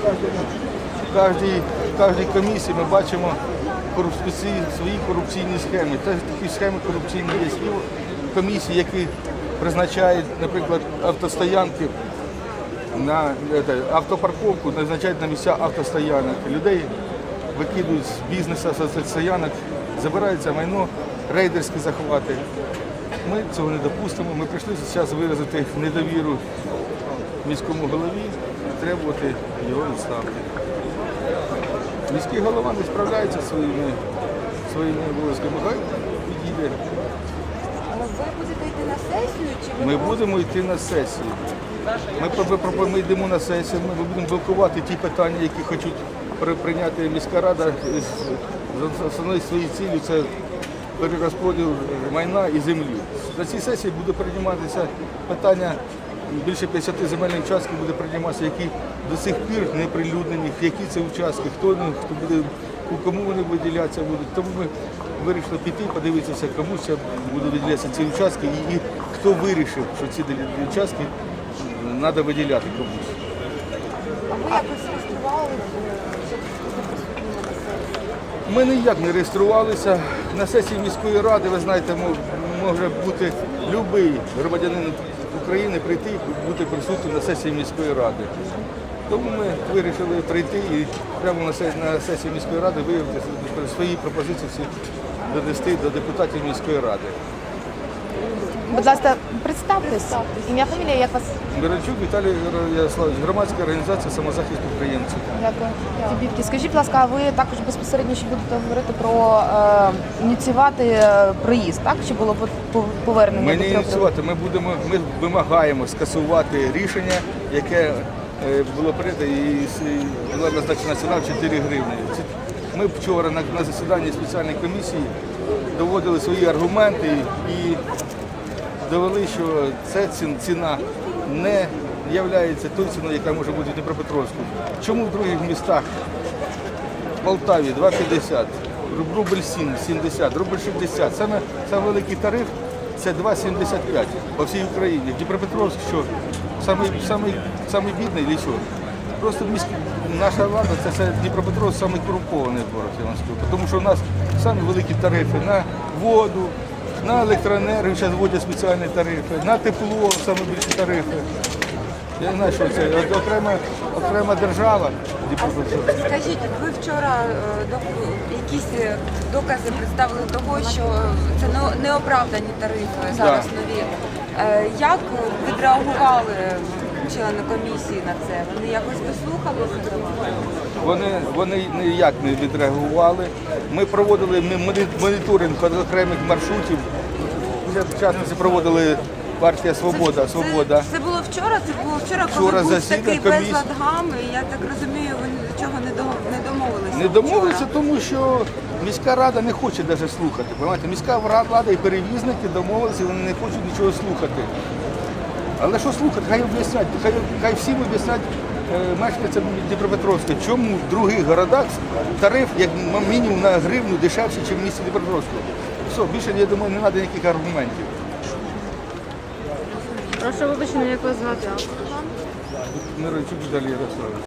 В кожній, в кожній комісії ми бачимо корупційні, свої корупційні схеми. Теж такі схеми корупційні є комісії, які призначають, наприклад, автостоянки на автопарковку, назначають на місця автостоянок. Людей викидують з бізнесу автостоянок, забирається майно, рейдерські захвати. Ми цього не допустимо. Ми прийшли зараз виразити недовіру міському голові, требувати його відставки. Міський голова не справляється своїми, своїми обов'язками. Хай підійде. Але ви будете йти на сесію чи Ми будемо йти на сесію. Ми, ми йдемо на сесію, ми будемо блокувати ті питання, які хочуть при- прийняти міська рада. З- Основною своєю цілею це перерозподіл майна і землі. На цій сесії буде прийматися питання більше 50 земельних участків буде прийматися, які до сих пір не прилюднені, які це участки, хто, ну, хто буде, кому вони виділятися будуть. Тому ми вирішили піти, подивитися, кому це буде виділятися ці участки і, і хто вирішив, що ці участки треба виділяти комусь. а ви якось реєстрували? Ми ніяк не реєструвалися. На сесії міської ради, ви знаєте, може бути будь-який громадянин України прийти і бути присутнім на сесії міської ради. Тому ми вирішили прийти і прямо на сесії, міської ради виявити свої пропозиції всі донести до депутатів міської ради. Будь ласка, представтесь. Ім'я, фамілія, як вас? Миранчук Віталій Ярославович, громадська організація самозахист українців. Дякую. Дібівки. Скажіть, будь ласка, а ви також безпосередньо ще будете говорити про е, ініціювати е, проїзд, так? Чи було по- повернення? Ми до не трьох ініціювати, ми будемо, ми вимагаємо скасувати рішення, яке е, було прийнято і і була назначена ціна в 4 гривні. Ми вчора на, на засіданні спеціальної комісії доводили свої аргументи і довели, що ця ціна не є тою ціною, яка може бути в Дніпропетровську. Чому в других містах в Полтаві 2,50, рубль 7, 70, рубль 60. Саме, саме великий тариф це 2,75 по всій Україні. В Дніпропетровськ що? Самий, самий, самий бідний що? Просто міськ... наша влада це, це Дніпропетровськ самий корумпований город, я вам скажу. Тому що у нас самі великі тарифи на воду, на електроенергію, зараз вводять спеціальні тарифи, на тепло самі більші тарифи. Я не знаю, що це окрема, окрема держава. Скажіть, ви вчора е, якісь е, докази представили того, що це неоправдані тарифи зараз нові. Е, Як відреагували члени комісії на це? Вони якось дослухалися до вас? Вони, вони ніяк не відреагували. Ми проводили моніторинг окремих маршрутів. В частності проводили партія Свобода. Свобода. Це, це було вчора, це було вчора, коли Вчора був засідання такий комісії. безлад гами, і я так розумію, ви ні до чого не, до- не домовилися. Не домовилися, вчора. тому що міська рада не хоче навіть слухати. Понимаєте? Міська влада і перевізники домовилися, вони не хочуть нічого слухати. Але що слухати? Хай об'яснять, хай, хай всім об'яснять е, мешканцям Дніпропетровська, чому в других городах тариф як мінімум на гривню дешевший, ніж в місті Дніпропетровську. Все, більше, я думаю, не треба ніяких аргументів. Прошу вибачення, як вас звати? Мирончук Віталій Ярославович.